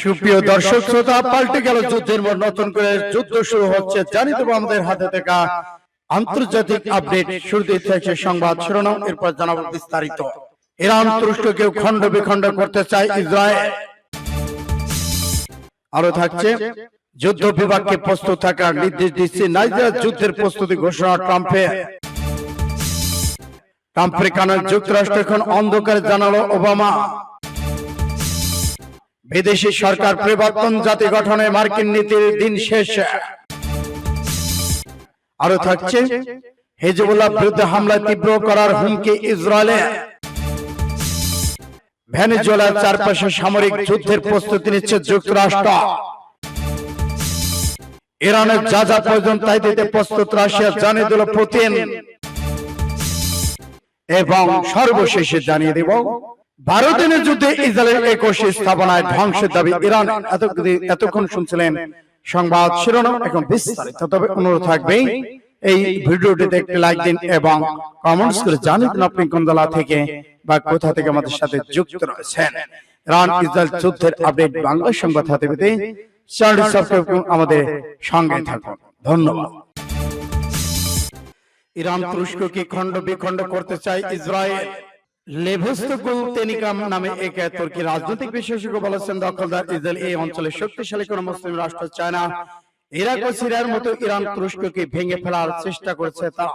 সুপ্রিয় দর্শক শ্রোতা পাল্টে গেল যুদ্ধের পর নতুন করে যুদ্ধ শুরু হচ্ছে। জানি দেবো আমাদের হাতে থাকা আন্তর্জাতিক আপডেট। শুরুতে থাকছে সংবাদ শিরোনাম এরপর জানাব বিস্তারিত। ইরান তুরস্ককেও খণ্ড বিখণ্ড করতে চায় ইসরায়েল। আরও থাকছে যুদ্ধ বিভাগকে প্রস্তুত থাকার নির্দেশ দিচ্ছে নাইজার যুদ্ধের প্রস্তুতি ঘোষণা ট্রাম্পের। ট্রাম্পের কারণে যুক্তরাষ্ট্র এখন অন্ধকারে জানালো ওবামা। বিদেশি সরকার পরিবর্তন জাতি গঠনে মার্কিন নীতির দিন শেষ। আরও থাকছে, হেজবুল্লাহ বিরুদ্ধে হামলা তীব্র করার হুমকি ইসরায়েলে। ভেনেজুয়েলার চারপাশে সামরিক যুদ্ধের প্রস্তুতি নিচ্ছে যুক্তরাষ্ট্র। ইরানের যা যা প্রয়োজন তাই দিতে প্রস্তুত রাশিয়া জানিয়ে দিল পুতিন। এবং সর্বশেষে জানিয়ে দেব বারো দিনের যুদ্ধে ইসরায়েলের একুশে স্থাপনায় ধ্বংসের দাবি ইরান এতক্ষণ- শুনছিলেন। সংবাদ শিরোনাম এখন বিস্তারিত। তবে অনুরোধ থাকবে এই ভিডিওটিতে একটি লাইক দিন এবং কমেন্টস করে জানিয়ে দিন আপনি কোন জেলা থেকে বা কোথা থেকে আমাদের সাথে যুক্ত রয়েছেন। ইরান ইসরায়েল যুদ্ধের আপডেট বাংলা সংবাদ হাতে পেতে চ্যানেলটি সাবস্ক্রাইব করুন আমাদের সঙ্গে থাকুন। ধন্যবাদ। ইরান তুরস্ককে খণ্ড বিখণ্ড করতে চায় ইসরায়েল। লেভেস্তকুল তেনিকাম নামে এক তুর্কি রাজনৈতিক বিশেষজ্ঞ বলেছেন দখলদার ইসরায়েল এই অঞ্চলে শক্তিশালী কোন মুসলিম রাষ্ট্র চায় না। ইরাক ও সিরিয়ার মতো ইরান তুরস্ককে ভেঙে ফেলার চেষ্টা করেছে তা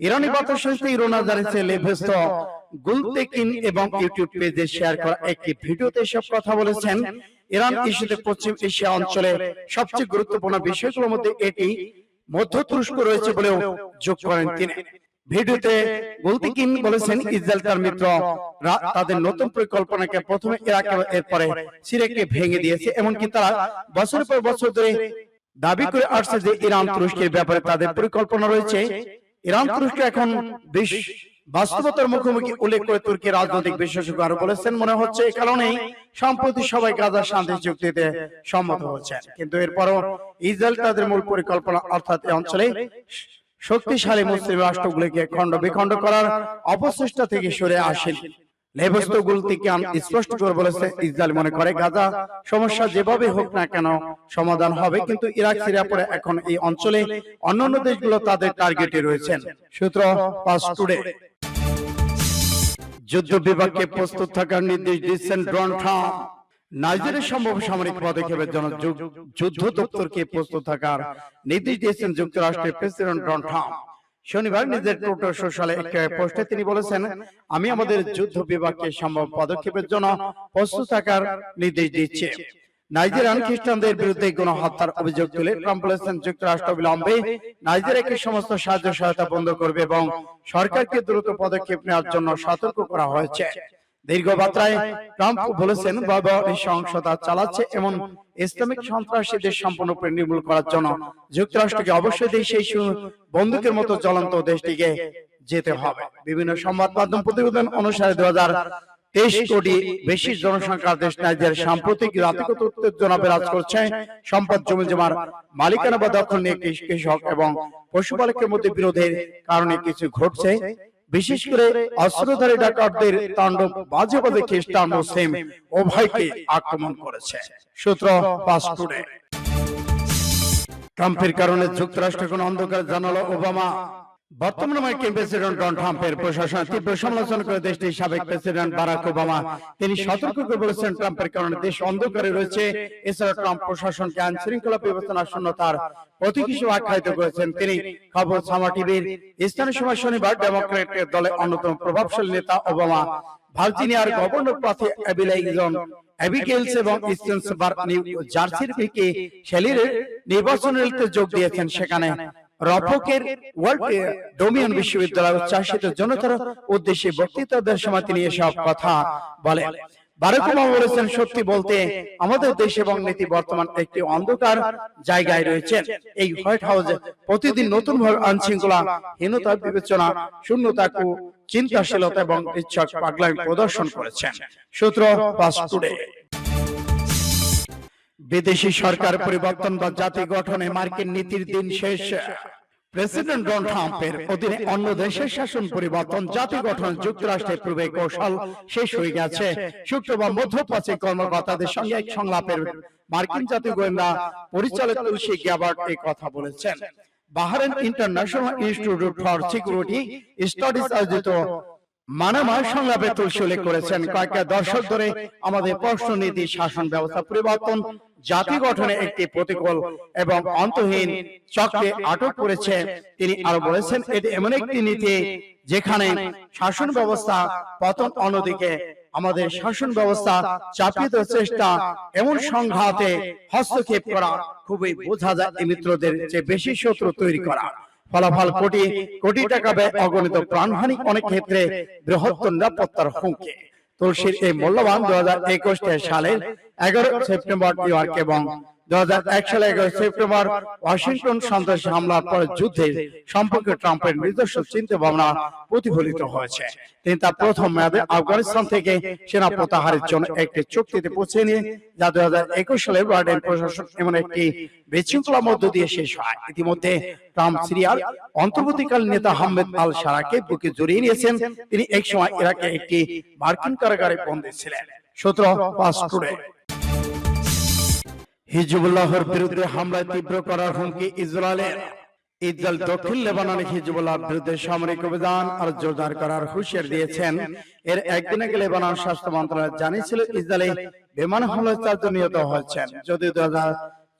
ইরানি বার্তা সংস্থা জানিয়েছে লেভেস্ত গুলতেকিন এবং ইউটিউব পেজে শেয়ার করা একটি ভিডিওতে এসব কথা বলেছেন। ইরান ইস্যুতে পশ্চিম এশিয়া অঞ্চলে সবচেয়ে গুরুত্বপূর্ণ বিষয়গুলোর মধ্যে এটি। মধ্য তুরস্ক রয়েছে বলেও যোগ করেন তিনি ভিডিওতে গুলতিকিন বলেছেন ইসরায়েল তার মিত্র তাদের নতুন পরিকল্পনাকে প্রথমে ইরাক এরপরে সিরিয়াকে ভেঙে দিয়েছে। এমনকি তারা বছরের পর বছর ধরে দাবি করে আসছে যে ইরান তুরস্কের ব্যাপারে তাদের পরিকল্পনা রয়েছে। ইরান তুরস্ক এখন বেশ বাস্তবতার মুখোমুখি উল্লেখ করে তুর্কি রাজনৈতিক বিশেষজ্ঞ আরও বলেছেন মনে হচ্ছে এই কারণেই সম্প্রতি সবাই গাজার শান্তি চুক্তিতে সম্মত হচ্ছে কিন্তু এরপরও ইসরায়েল তাদের মূল পরিকল্পনা অর্থাৎ এই অঞ্চলে শক্তিশালী মুসলিম রাষ্ট্রগুলিকে খণ্ড বিখণ্ড করার অপচেষ্টা থেকে সরে আসেন। লেবস্তগুলিকে স্পষ্ট করে বলেছে ইসরায়েল মনে করে গাজা সমস্যা যেভাবে হোক না কেন সমাধান হবে কিন্তু ইরাক সিরিয়া পরে এখন এই অঞ্চলে অন্যান্য দেশগুলো তাদের টার্গেটে রয়েছেন। সূত্র পাস টুডে। যুদ্ধ বিভাগকে প্রস্তুত থাকার নির্দেশ দিচ্ছেন ডোনাল্ড ট্রাম্প। নাইজেরিয়ার সম্ভব সামরিক পদক্ষেপের জন্য যুদ্ধ দপ্তরকে প্রস্তুত থাকার নির্দেশ দিয়েছেন যুক্তরাষ্ট্রের প্রেসিডেন্ট ডোনাল্ড ট্রাম্প। শনিবার নিজের টুইটার সোশ্যালে একটি পোস্টে তিনি বলেছেন আমি আমাদের যুদ্ধ বিভাগকে সম্ভব পদক্ষেপের জন্য প্রস্তুত থাকার নির্দেশ দিচ্ছি নাইজেরিয়ান খ্রিস্টানদের বিরুদ্ধে গণহত্যার অভিযোগ তুলে ট্রাম্প বলেছেন যুক্তরাষ্ট্র বিলম্বে নাইজেরিয়াকে সমস্ত সাহায্য সহায়তা বন্ধ করবে এবং সরকারকে দ্রুত পদক্ষেপ নেওয়ার জন্য সতর্ক করা হয়েছে। দীর্ঘ বার্তায় ট্রাম্প বলেছেন চালাচ্ছে এমন ইসলামিক সন্ত্রাসীদের নির্মূল করার জন্য যুক্তরাষ্ট্রকে অবশ্যই দেশে বন্দুকের মতো জ্বলন্ত দেশটিকে যেতে হবে। বিভিন্ন সংবাদ মাধ্যম প্রতিবেদন অনুসারে দু হাজার তেইশ কোটি বেশি জনসংখ্যার দেশ নাইজের সাম্প্রতিক জাতিগত উত্তেজনা বিরাজ করছে সম্পদ জমি জমার মালিকানা বা দখল নিয়ে কৃষক এবং পশুপালকের মধ্যে বিরোধের কারণে কিছু ঘটছে। বিশেষ করে অস্ত্রধারী ডাকাতদের তাণ্ডব বাজে বাজে খ্রিস্টান মুসলিম উভয়কে আক্রমণ করেছে। সূত্র পাস ট্রাম্পের কারণে যুক্তরাষ্ট্র কোন অন্ধকার জানালো ওবামা। বর্তমানে মার্কিন প্রেসিডেন্ট ডোনাল্ড ট্রাম্পের প্রশাসন তীব্র সমালোচনা করে দেশটির সাবেক প্রেসিডেন্ট বারাক ওবামা। তিনি সতর্ক করে বলেছেন ট্রাম্পের কারণে দেশ অন্ধকারে রয়েছে। এছাড়া ট্রাম্প প্রশাসনকে আইন শৃঙ্খলা ব্যবস্থা শূন্যতার প্রতীক হিসেবে আখ্যায়িত করেছেন তিনি। খবর সামা টিভির স্থানীয় সময় শনিবার ডেমোক্রেটের দলের অন্যতম প্রভাবশালী নেতা ওবামা। ভার্জিনিয়ার গভর্নর প্রার্থী অ্যাবিলাইজন অ্যাবিগেলস এবং স্টেন্সবার নিউ জার্সির থেকে শেলিরের নির্বাচন রেলিতে যোগ দিয়েছেন সেখানে রফকের ওয়ার্ল্ড ডোমিয়ন বিশ্ববিদ্যালয় উচ্চাসিত জনতার উদ্দেশ্যে বক্তৃতা দেওয়ার সময় তিনি এসব কথা বলেন। বলেছেন, সত্যি বলতে আমাদের দেশ এবং নীতি বর্তমান একটি অন্ধকার জায়গায় রয়েছে। এই হোয়াইট হাউস প্রতিদিন নতুন ভাবে আইনশৃঙ্খলা, হীনতা বিবেচনা শূন্যতা চিন্তাশীলতা এবং পাগলামি প্রদর্শন করেছেন। সূত্র বিদেশি সরকার পরিবর্তন বা জাতি গঠনে মার্কিন নীতির দিন শেষ। প্রেসিডেন্ট ডোনাল্ড ট্রাম্পের অধীনে অন্য দেশের শাসন পরিবর্তন জাতি গঠন যুক্তরাষ্ট্রের পূর্বে কৌশল শেষ হয়ে গেছে। শুক্রবার মধ্যপ্রাচ্যে কর্মকর্তাদের সঙ্গে এক সংলাপের মার্কিন জাতীয় গোয়েন্দা পরিচালক তুলসী গ্যাবার্ট এই কথা বলেছেন। Bahrain international institute for security studies আয়োজিত মানামার সংলাপে তুলসী করেছেন। কয়েকটা দশক ধরে আমাদের প্রশ্ন নীতি শাসন ব্যবস্থা পরিবর্তন জাতি গঠনে একটি প্রতিকূল এবং অন্তহীন চক্রে আটক করেছে তিনি। আরও বলেছেন এটি এমন একটি নীতি যেখানে শাসন ব্যবস্থা পতন অন্যদিকে আমাদের শাসন ব্যবস্থা চাপিয়ে দেওয়ার চেষ্টা এমন সংঘাতে হস্তক্ষেপ করা খুবই বোঝা যায় এই মিত্রদের যে বেশি শত্রু তৈরি করা। ফলাফল কোটি কোটি টাকা ব্যয় অগণিত প্রাণহানি অনেক ক্ষেত্রে বৃহত্তর নিরাপত্তার হুমকি। তুলসীর এই মূল্যবান দু হাজার একুশ সালের এগারো সেপ্টেম্বর নিউ ইয়র্ক এবং আফগানিস্তান থেকে সেনা প্রত্যাহারের জন্য একটি চুক্তিতে পৌঁছে নিয়ে যা দু হাজার একুশ সালে বাইডেন প্রশাসন এমন একটি বিশৃঙ্খলার মধ্য দিয়ে শেষ হয়। ইতিমধ্যে ট্রাম্প সিরিয়ার অন্তর্বর্তীকালীন নেতা আহমেদ আল সারাকে বুকে জড়িয়ে নিয়েছেন। তিনি এক সময় ইরাকে একটি মার্কিন কারাগারে বন্দী ছিলেন। সতেরো পাঁচ হিজবুল্লাহর বিরুদ্ধে হামলায় তীব্র করার হুমকি ইসরায়েলের। ইসরায়েল দক্ষিণ লেবাননে হিজবুল্লাহর বিরুদ্ধে সামরিক অভিযান আর জোরদার করার হুঁশিয়ার দিয়েছেন। এর একদিন আগে লেবানন স্বাস্থ্য মন্ত্রণালয় জানিয়েছিল ইসরায়েলে বিমান হামলায় চারজন নিহত হয়েছেন। যদিও দু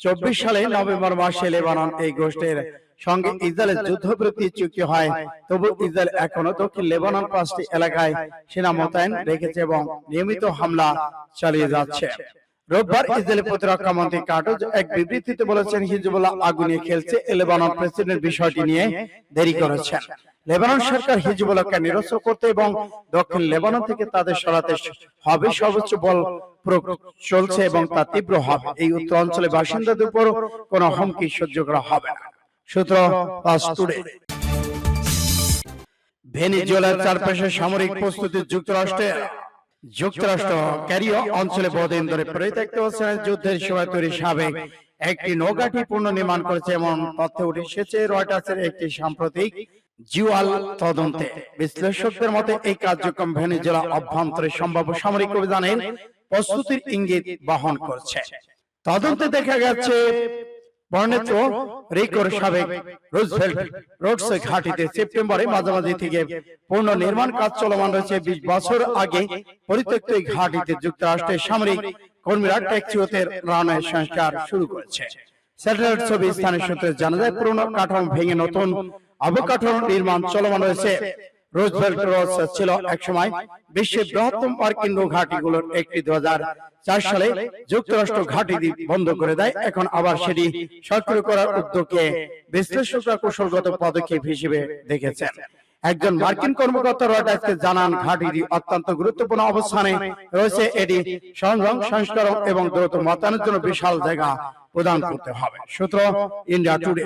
চব্বিশ সালে নভেম্বর মাসে লেবানন এই গোষ্ঠীর সঙ্গে ইসরায়েলের যুদ্ধবিরতি চুক্তি হয়, তবু ইসরায়েল এখনও দক্ষিণ লেবানন পাঁচটি এলাকায় সেনা মোতায়েন রেখেছে এবং নিয়মিত হামলা চালিয়ে যাচ্ছে। রোববার ইসরায়েলের প্রতিরক্ষা মন্ত্রী কাটজ এক বিবৃতিতে বলেছেন হিজবুল্লাহ আগুনে খেলছে লেবানন প্রেসিডেন্ট বিষয়টি নিয়ে দেরি করেছেন। লেবানন সরকার হিজবুল্লাহকে নিরস্ত্র করতে এবং দক্ষিণ লেবানন থেকে তাদের সরাতে হবে সর্বোচ্চ বল চলছে এবং তা তীব্র হবে। এই উত্তর অঞ্চলের বাসিন্দাদের উপর কোনো হুমকি সহ্য করা হবে না। সূত্র টুডে। ভেনিজুয়েলার চারপাশে সামরিক প্রস্তুতি যুক্তরাষ্ট্রের যুক্তরাষ্ট্র ক্যারিও অঞ্চলে বহুদিন ধরে পরিত্যক্ত যুদ্ধের সময় তৈরি সাবেক একটি নৌকাটি পুনর্নির্মাণ করেছে এমন তথ্য উঠে এসেছে রয়টার্সের একটি সাম্প্রতিক জিওয়াল তদন্তে। বিশ্লেষকদের মতে, এই কার্যক্রম ভেনিজুয়েলা অভ্যন্তরে সম্ভাব্য সামরিক অভিযানের প্রস্তুতির ইঙ্গিত বহন করছে। তদন্তে দেখা গেছে বর্ণিত রিকোর সাবেক রুজভেল্ট। রোডস ঘাটিতে সেপ্টেম্বরে মাঝামাঝি থেকে পূর্ণ নির্মাণ কাজ চলমান রয়েছে বিশ বছর আগে। পরিত্যক্ত এই ঘাটিতে যুক্তরাষ্ট্রের সামরিক কর্মীরা ট্যাক্সিওতে রানের সংস্কার শুরু করেছে। স্যাটেলাইট ছবি স্থানীয় সূত্রে জানা যায় পুরনো কাঠামো ভেঙে নতুন অবকাঠামো নির্মাণ চলমান রয়েছে। রুজভেল্ট রোডস ছিল একসময় বিশ্বের বৃহত্তম পার্কিং ঘাটিগুলোর একটি দু হাজার চার সালে যুক্তরাষ্ট্র ঘাটি বন্ধ করে দেয়। এখন আবার সেটি সক্রিয় করার উদ্যোগকে বিশ্লেষকরা কৌশলগত পদক্ষেপ হিসেবে দেখেছেন। একজন মার্কিন কর্মকর্তা রয়টার্সকে জানান ঘাটিটি অত্যন্ত গুরুত্বপূর্ণ অবস্থানে রয়েছে। এটি সংগ্রাম সংস্করণ এবং দ্রুত মতায়নের জন্য বিশাল জায়গা প্রদান করতে হবে। সূত্র ইন্ডিয়া টুডে।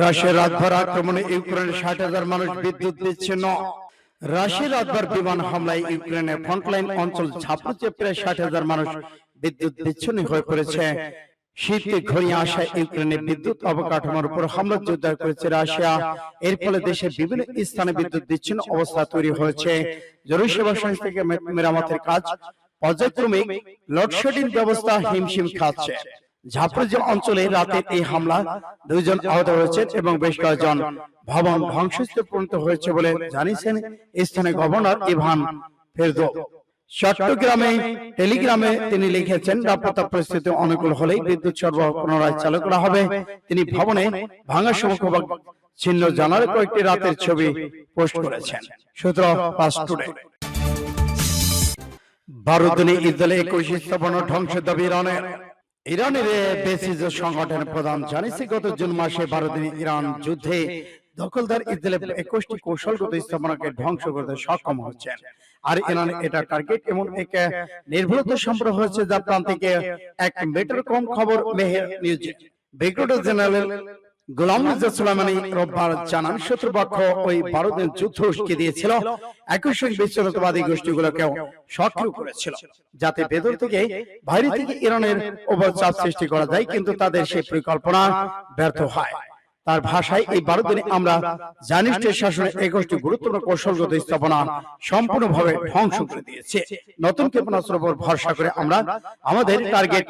রাশিয়ার রাতভর আক্রমণে ইউক্রেনের ষাট হাজার মানুষ বিদ্যুৎ বিচ্ছিন্ন। রাশিয়ার রাতভর বিমান হামলায় ইউক্রেনের ফ্রন্টলাইন অঞ্চল ঝাপড়ুচে প্রায় ষাট হাজার মানুষ বিদ্যুৎ বিচ্ছিন্ন হয়ে পড়েছে। শীতে ঘনিয়ে আসা ইউক্রেনের বিদ্যুৎ অবকাঠামোর উপর হামলা জোরদার করেছে রাশিয়া। এর ফলে দেশের বিভিন্ন স্থানে বিদ্যুৎ বিচ্ছিন্ন অবস্থা তৈরি হয়েছে। জরুরি সেবা সংস্থা থেকে মেরামতের কাজ পর্যায়ক্রমিক লোডশেডিং ব্যবস্থা হিমশিম খাচ্ছে। ঝাপড়ুজা অঞ্চলে রাতে এই হামলা, দুইজন আহত হয়েছেন এবং বেশ কয়েকজন ভবন ধ্বংসস্তূপে পরিণত হয়েছে বলে জানিয়েছেন স্থানীয় গভর্নর ইভান ফেরদো। চট্টগ্রামে, টেলিগ্রামে তিনি লিখেছেন নিরাপত্তা পরিস্থিতি অনুকূল হলেই বিদ্যুৎ সরবরাহ পুনরায় চালু করা হবে। তিনি ভবনে ভাঙা সমুখ ছিন্ন জানার কয়েকটি রাতের ছবি পোস্ট করেছেন। সতেরো পাঁচ টুডে। বারো দিনে ইসরায়েলে একুশ স্থাপন ধ্বংস দাবি ইরানের ইরানের বেসিজ সংগঠনের প্রধান জানিয়েছে গত জুন মাসে ভারতের ইরান যুদ্ধে দখলদার ইসরায়েলের একুশটি কৌশলগত স্থাপনাকে ধ্বংস করতে সক্ষম হচ্ছে। আর ইরান এটা টার্গেট এমন এক নির্ভরতা সম্পর্ক হয়েছে যা প্রান্তিকে এক মিটার কম খবর Mehr news. Brigadier general Gholam Soleimani রোববার জানান শত্রুপক্ষ ওই বারো দিন যুদ্ধ উস্কে দিয়েছিল একই সঙ্গে বিচ্ছিন্নতাবাদী গোষ্ঠীগুলোকেও সক্রিয় করেছিল যাতে ভেতর থেকে বাইরে থেকে ইরানের উপর চাপ সৃষ্টি করা যায় কিন্তু তাদের সেই পরিকল্পনা ব্যর্থ হয়। তার ভাষায় এই বারো দিনে আমরা জানিস্টের শাসনের একুশটি গুরুত্বপূর্ণ কৌশলগত স্থাপনা সম্পূর্ণভাবে ধ্বংস করে দিয়েছে। নতুন ক্ষেপণাস্ত্রের উপর ভরসা করে আমরা আমাদের টার্গেট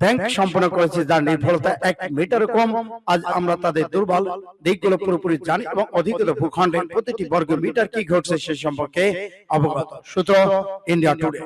ব্যাংক সম্পন্ন করেছি, যার নির্ভরতা এক মিটার কম। আজ আমরা তাদের দুর্বল দিকগুলো পুরোপুরি জানি এবং অধিকৃত ভূখণ্ডের প্রতিটি বর্গ মিটার কি ঘটছে সে সম্পর্কে অবগত। সূত্র ইন্ডিয়া টুডে।